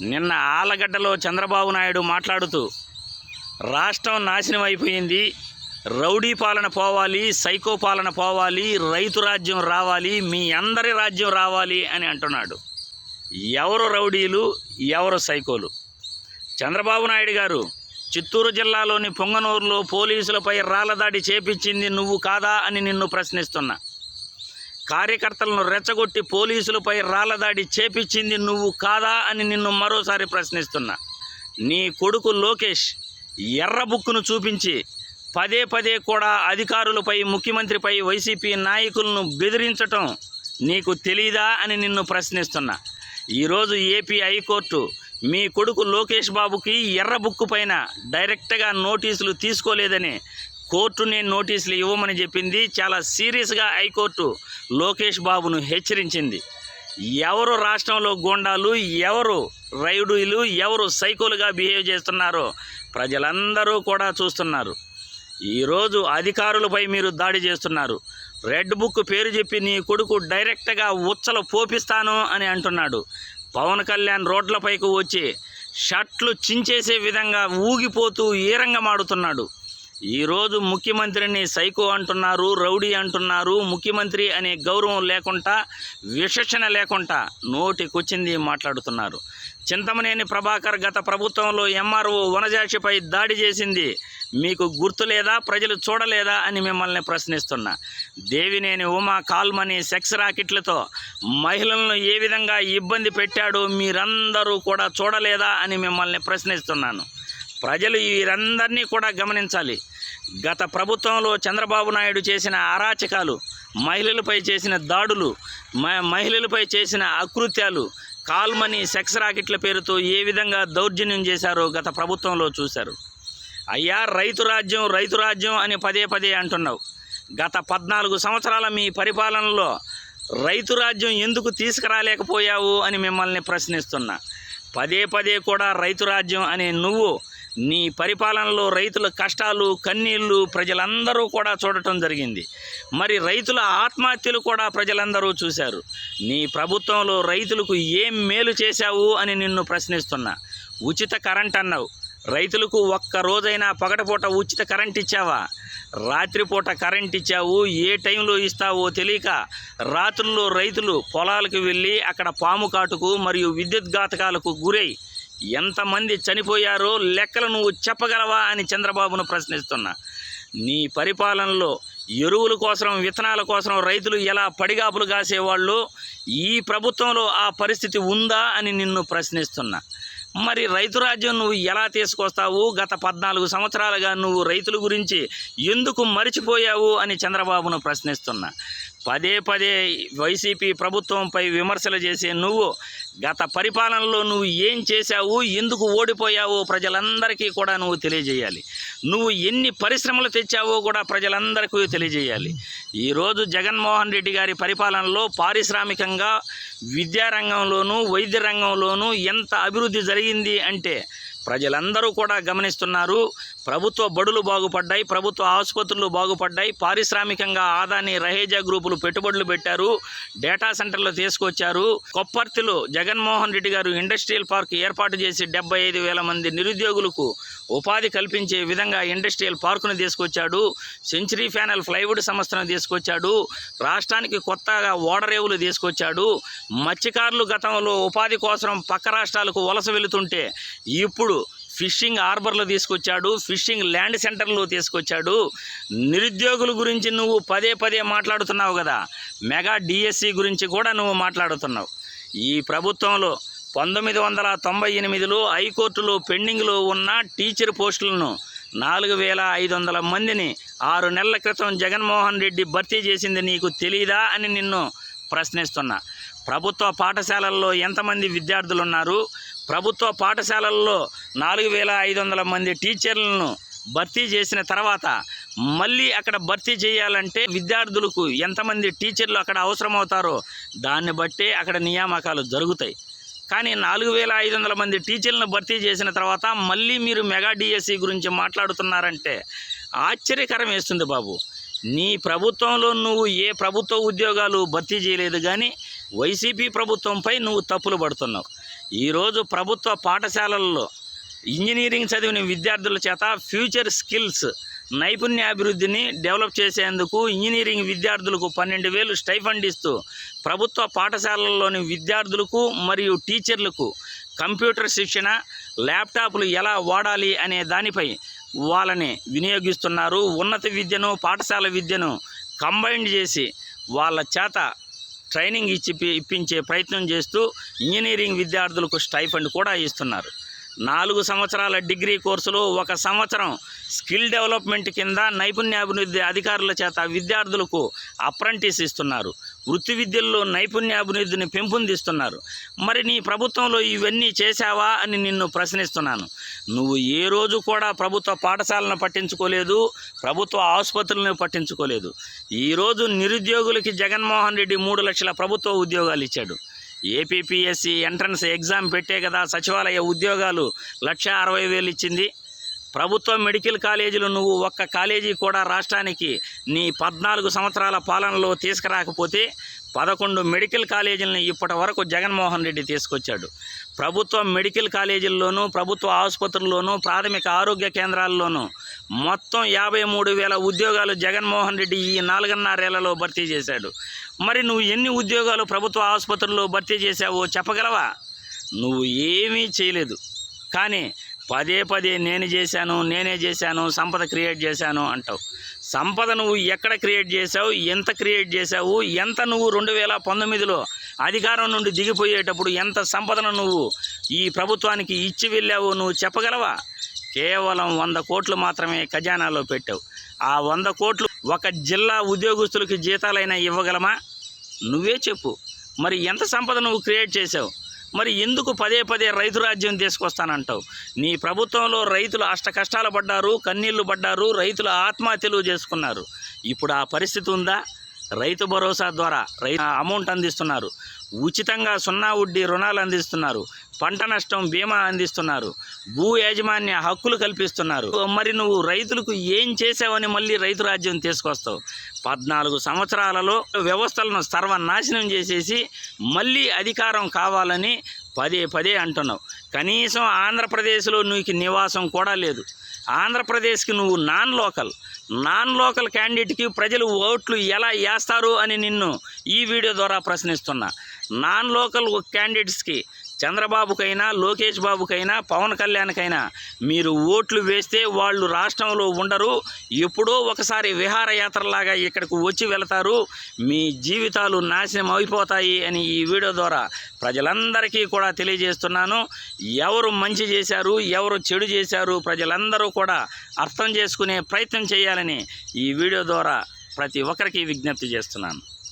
నిన్న ఆలగడ్డలో చంద్రబాబు నాయుడు మాట్లాడుతూ రాష్ట్రం నాశనం అయిపోయింది. రౌడీ పాలన పోవాలి సైకో పాలన పోవాలి రైతు రాజ్యం రావాలి మీ అందరి రాజ్యం రావాలి అని అంటున్నాడు. ఎవరు రౌడీలు ఎవరు సైకోలు? చంద్రబాబు నాయుడు గారు చిత్తూరు జిల్లాలోని పొంగనూరులో పోలీసులపై రాళ్ళదాడి చేపించింది నువ్వు కాదా అని నిన్ను ప్రశ్నిస్తున్నా. కార్యకర్తలను రెచ్చగొట్టి పోలీసులపై రాళ్ళదాడి చేపించింది నువ్వు కాదా అని నిన్ను మరోసారి ప్రశ్నిస్తున్నా. నీ కొడుకు లోకేష్ ఎర్ర బుక్కును చూపించి పదే పదే కూడా అధికారులపై ముఖ్యమంత్రిపై వైసీపీ నాయకులను బెదిరించటం నీకు తెలీదా అని నిన్ను ప్రశ్నిస్తున్నా. ఈరోజు ఏపీ హైకోర్టు మీ కొడుకు లోకేష్ బాబుకి ఎర్ర బుక్కు పైన డైరెక్ట్గా నోటీసులు తీసుకోలేదని కోర్టు నేను నోటీసులు ఇవ్వమని చెప్పింది. చాలా సీరియస్గా హైకోర్టు లోకేష్ బాబును హెచ్చరించింది. ఎవరు రాష్ట్రంలో గోండాలు ఎవరు రైడులు ఎవరు సైకోలుగా బిహేవ్ చేస్తున్నారో ప్రజలందరూ కూడా చూస్తున్నారు. ఈరోజు అధికారులపై మీరు దాడి చేస్తున్నారు. రెడ్ బుక్ పేరు చెప్పి నీ కొడుకు డైరెక్ట్గా ఉచ్చలు పోపిస్తాను అని అంటున్నాడు. పవన్ కళ్యాణ్ రోడ్లపైకి వచ్చి షర్ట్లు చించేసే విధంగా ఊగిపోతూ ఈరంగమాడుతున్నాడు ఈరోజు ముఖ్యమంత్రిని సైకో అంటున్నారు రౌడీ అంటున్నారు ముఖ్యమంత్రి అనే గౌరవం లేకుండా విశేషణ లేకుండా నోటికొచ్చింది మాట్లాడుతున్నారు. చింతమనేని ప్రభాకర్ గత ప్రభుత్వంలో ఎంఆర్ఓ వనజాక్షిపై దాడి చేసింది. మీకు గుర్తు లేదా ప్రజలు చూడలేదా? అని మిమ్మల్ని ప్రశ్నిస్తున్నా. Devineni Uma call money sex రాకెట్లతో మహిళలను ఏ విధంగా ఇబ్బంది పెట్టాడో మీరందరూ కూడా చూడలేదా అని మిమ్మల్ని ప్రశ్నిస్తున్నాను. ప్రజలు వీరందరినీ కూడా గమనించాలి. గత ప్రభుత్వంలో చంద్రబాబు నాయుడు చేసిన అరాచకాలు మహిళలపై చేసిన దాడులు మహిళలపై చేసిన అకృత్యాలు కాల్మని సెక్స్ రాకెట్ల పేరుతో ఏ విధంగా దౌర్జన్యం చేశారో గత ప్రభుత్వంలో చూశారు. అయ్యా రైతు రాజ్యం రైతు రాజ్యం అని పదే పదే అంటున్నావు. గత పద్నాలుగు సంవత్సరాల మీ పరిపాలనలో రైతు రాజ్యం ఎందుకు తీసుకురాలేకపోయావు అని మిమ్మల్ని ప్రశ్నిస్తున్నా. పదే పదే కూడా రైతు రాజ్యం అనే నువ్వు నీ పరిపాలనలో రైతుల కష్టాలు కన్నీళ్ళు ప్రజలందరూ కూడా చూడటం జరిగింది. మరి రైతుల ఆత్మహత్యలు కూడా ప్రజలందరూ చూశారు. నీ ప్రభుత్వంలో రైతులకు ఏం మేలు చేశావు అని నిన్ను ప్రశ్నిస్తున్నా. ఉచిత కరెంట్ అన్నావు. రైతులకు ఒక్క రోజైనా పగటపూట ఉచిత కరెంట్ ఇచ్చావా? రాత్రిపూట కరెంట్ ఇచ్చావు ఏ టైంలో ఇస్తావో తెలియక రాత్రుల్లో రైతులు పొలాలకు వెళ్ళి అక్కడ పాము కాటుకు మరియు విద్యుత్ ఘాతకాలకు గురై ఎంతమంది చనిపోయారో లెక్కలు నువ్వు చెప్పగలవా అని చంద్రబాబును ప్రశ్నిస్తున్నా. నీ పరిపాలనలో ఎరువుల కోసం విత్తనాల కోసం రైతులు ఎలా పడిగాపులు కాసేవాళ్ళు ఈ ప్రభుత్వంలో ఆ పరిస్థితి ఉందా అని నిన్ను ప్రశ్నిస్తున్నా. మరి రైతు రాజ్యం నువ్వు ఎలా తీసుకొస్తావు? గత పద్నాలుగు సంవత్సరాలుగా నువ్వు రైతుల గురించి ఎందుకు మరిచిపోయావు అని చంద్రబాబును ప్రశ్నిస్తున్నా. పదే పదే వైసీపీ ప్రభుత్వంపై విమర్శలు చేసే నువ్వు గత పరిపాలనలో నువ్వు ఏం చేశావు ఎందుకు ఓడిపోయావో ప్రజలందరికీ కూడా నువ్వు తెలియజేయాలి. నువ్వు ఎన్ని పరిశ్రమలు తెచ్చావో కూడా ప్రజలందరికీ తెలియజేయాలి. ఈరోజు జగన్మోహన్ రెడ్డి గారి పరిపాలనలో పారిశ్రామికంగా విద్యారంగంలోనూ వైద్య రంగంలోనూ ఎంత అభివృద్ధి జరిగింది అంటే ప్రజలందరూ కూడా గమనిస్తున్నారు. ప్రభుత్వ బడులు బాగుపడ్డాయి ప్రభుత్వ ఆసుపత్రులు బాగుపడ్డాయి పారిశ్రామికంగా ఆదాని రహేజా గ్రూపులు పెట్టుబడులు పెట్టారు డేటా సెంటర్లు తీసుకొచ్చారు. కొప్పర్తిలో జగన్మోహన్ రెడ్డి గారు ఇండస్ట్రియల్ పార్క్ ఏర్పాటు చేసి డెబ్బై ఐదు వేల మంది నిరుద్యోగులకు ఉపాధి కల్పించే విధంగా ఇండస్ట్రియల్ పార్కును తీసుకొచ్చాడు. సెంచరీ ఫ్యానల్ ప్లైవుడ్ సంస్థను తీసుకొచ్చాడు. రాష్ట్రానికి కొత్తగా ఓడరేవులు తీసుకొచ్చాడు. మత్స్యకారులు గతంలో ఉపాధి కోసం పక్క రాష్ట్రాలకు వలస వెళుతుంటే ఇప్పుడు ఫిషింగ్ హార్బర్లు తీసుకొచ్చాడు ఫిషింగ్ ల్యాండ్ సెంటర్లో తీసుకొచ్చాడు. నిరుద్యోగుల గురించి నువ్వు పదే పదే మాట్లాడుతున్నావు కదా. మెగా డిఎస్సి గురించి కూడా నువ్వు మాట్లాడుతున్నావు. ఈ ప్రభుత్వంలో పంతొమ్మిది వందల తొంభై ఎనిమిదిలో హైకోర్టులో పెండింగ్లో ఉన్న టీచర్ పోస్టులను నాలుగు వేల ఐదు వందల మందిని ఆరు నెలల క్రితం జగన్మోహన్ రెడ్డి భర్తీ చేసింది నీకు తెలీదా అని నిన్ను ప్రశ్నిస్తున్నా. ప్రభుత్వ పాఠశాలల్లో ఎంతమంది విద్యార్థులు ఉన్నారు ప్రభుత్వ పాఠశాలల్లో నాలుగు వేల ఐదు వందల మంది టీచర్లను భర్తీ చేసిన తర్వాత మళ్ళీ అక్కడ భర్తీ చేయాలంటే విద్యార్థులకు ఎంతమంది టీచర్లు అక్కడ అవసరమవుతారో దాన్ని బట్టే అక్కడ నియామకాలు జరుగుతాయి. కానీ నాలుగు వేల ఐదు వందల మంది టీచర్లను భర్తీ చేసిన తర్వాత మళ్ళీ మీరు మెగా డిఎస్సి గురించి మాట్లాడుతున్నారంటే ఆశ్చర్యకరం వేస్తుంది బాబు. నీ ప్రభుత్వంలో నువ్వు ఏ ప్రభుత్వ ఉద్యోగాలు భర్తీ చేయలేదు కానీ వైసీపీ ప్రభుత్వంపై నువ్వు తప్పులు పడుతున్నావు. ఈరోజు ప్రభుత్వ పాఠశాలల్లో ఇంజనీరింగ్ చదివిన విద్యార్థుల చేత ఫ్యూచర్ స్కిల్స్ నైపుణ్యాభివృద్ధిని డెవలప్ చేసేందుకు ఇంజనీరింగ్ విద్యార్థులకు పన్నెండు వేలు స్టైఫండ్ ఇస్తూ ప్రభుత్వ పాఠశాలల్లోని విద్యార్థులకు మరియు టీచర్లకు కంప్యూటర్ శిక్షణ ల్యాప్టాప్లు ఎలా వాడాలి అనే దానిపై వాళ్ళని వినియోగిస్తున్నారు. ఉన్నత విద్యను పాఠశాల విద్యను కంబైన్డ్ చేసి వాళ్ళ చేత ట్రైనింగ్ ఇచ్చి ఇప్పించే ప్రయత్నం చేస్తూ ఇంజనీరింగ్ విద్యార్థులకు స్టైఫండ్ కూడా ఇస్తున్నారు. నాలుగు సంవత్సరాల డిగ్రీ కోర్సులు ఒక సంవత్సరం స్కిల్ డెవలప్మెంట్ కింద నైపుణ్యాభివృద్ధి అధికారుల చేత విద్యార్థులకు అప్రెంటిస్ ఇస్తున్నారు. వృత్తి విద్యల్లో నైపుణ్యాభివృద్ధిని పెంపొందిస్తున్నారు. మరి నీ ప్రభుత్వంలో ఇవన్నీ చేశావా అని నిన్ను ప్రశ్నిస్తున్నాను. నువ్వు ఏ రోజు కూడా ప్రభుత్వ పాఠశాలను పట్టించుకోలేదు ప్రభుత్వ ఆసుపత్రులను పట్టించుకోలేదు. ఈరోజు నిరుద్యోగులకి జగన్మోహన్ రెడ్డి మూడు లక్షల ప్రభుత్వ ఉద్యోగాలు ఇచ్చాడు. ఏపీపీఎస్సీ ఎంట్రన్స్ ఎగ్జామ్ పెట్టే కదా సచివాలయ ఉద్యోగాలు లక్ష అరవై వేలు ఇచ్చింది. ప్రభుత్వ మెడికల్ కాలేజీలు నువ్వు ఒక్క కాలేజీ కూడా రాష్ట్రానికి నీ పద్నాలుగు సంవత్సరాల పాలనలో తీసుకురాకపోతే పదకొండు మెడికల్ కాలేజీలను ఇప్పటి వరకు జగన్మోహన్ రెడ్డి తీసుకొచ్చాడు. ప్రభుత్వ మెడికల్ కాలేజీల్లోనూ ప్రభుత్వ ఆసుపత్రుల్లోనూ ప్రాథమిక ఆరోగ్య కేంద్రాల్లోనూ మొత్తం యాభై మూడు వేల ఉద్యోగాలు జగన్మోహన్ రెడ్డి ఈ నాలుగున్నరేళ్ళలో భర్తీ చేశాడు. మరి నువ్వు ఎన్ని ఉద్యోగాలు ప్రభుత్వ ఆసుపత్రుల్లో భర్తీ చేశావో చెప్పగలవా? నువ్వు ఏమీ చేయలేదు. కానీ పదే పదే నేను చేశాను నేనే చేశాను సంపద క్రియేట్ చేశాను అంటావు. సంపద నువ్వు ఎక్కడ క్రియేట్ చేశావు ఎంత క్రియేట్ చేశావు ఎంత నువ్వు రెండు వేల పంతొమ్మిదిలో అధికారం నుండి దిగిపోయేటప్పుడు ఎంత సంపదను నువ్వు ఈ ప్రభుత్వానికి ఇచ్చి వెళ్ళావు నువ్వు చెప్పగలవా? కేవలం వంద కోట్లు మాత్రమే ఖజానాలో పెట్టావు. ఆ వంద కోట్లు ఒక జిల్లా ఉద్యోగస్తులకి జీతాలైనా ఇవ్వగలమా? నువ్వే చెప్పు. మరి ఎంత సంపద నువ్వు క్రియేట్ చేసావు మరి ఎందుకు పదే పదే రైతు రాజ్యం తీసుకొస్తానంటావు? నీ ప్రభుత్వంలో రైతులు అష్ట కష్టాలు పడ్డారు కన్నీళ్ళు పడ్డారు రైతులు ఆత్మహత్యలు చేసుకున్నారు. ఇప్పుడు ఆ పరిస్థితి ఉందా? రైతు భరోసా ద్వారా రైతు అమౌంట్ అందిస్తున్నారు. ఉచితంగా సున్నా వడ్డీ రుణాలు అందిస్తున్నారు. పంట నష్టం బీమా అందిస్తున్నారు. భూ యాజమాన్య హక్కులు కల్పిస్తున్నారు. మరి నువ్వు రైతులకు ఏం చేసావని మళ్ళీ రైతు రాజ్యం తీసుకొస్తావు. పద్నాలుగు సంవత్సరాలలో వ్యవస్థలను సర్వనాశనం చేసేసి మళ్ళీ అధికారం కావాలని పదే పదే అంటున్నావు. కనీసం ఆంధ్రప్రదేశ్లో నీకు నివాసం కూడా లేదు. ఆంధ్రప్రదేశ్కి నువ్వు నాన్ లోకల్. నాన్ లోకల్ క్యాండిడేట్కి ప్రజలు ఓట్లు ఎలా వేస్తారు అని నిన్ను ఈ వీడియో ద్వారా ప్రశ్నిస్తున్నా. నాన్ లోకల్ క్యాండిడేట్స్కి చంద్రబాబుకైనా లోకేష్ బాబుకైనా పవన్ కళ్యాణ్కైనా మీరు ఓట్లు వేస్తే వాళ్ళు రాష్ట్రంలో ఉండరు. ఎప్పుడో ఒకసారి విహారయాత్రలాగా ఇక్కడికి వచ్చి వెళతారు. మీ జీవితాలు నాశనం అయిపోతాయి అని ఈ వీడియో ద్వారా ప్రజలందరికీ కూడా తెలియజేస్తున్నాను. ఎవరు మంచి చేశారు ఎవరు చెడు చేశారు ప్రజలందరూ కూడా అర్థం చేసుకునే ప్రయత్నం చేయాలని ఈ వీడియో ద్వారా ప్రతి ఒక్కరికి విజ్ఞప్తి చేస్తున్నాను.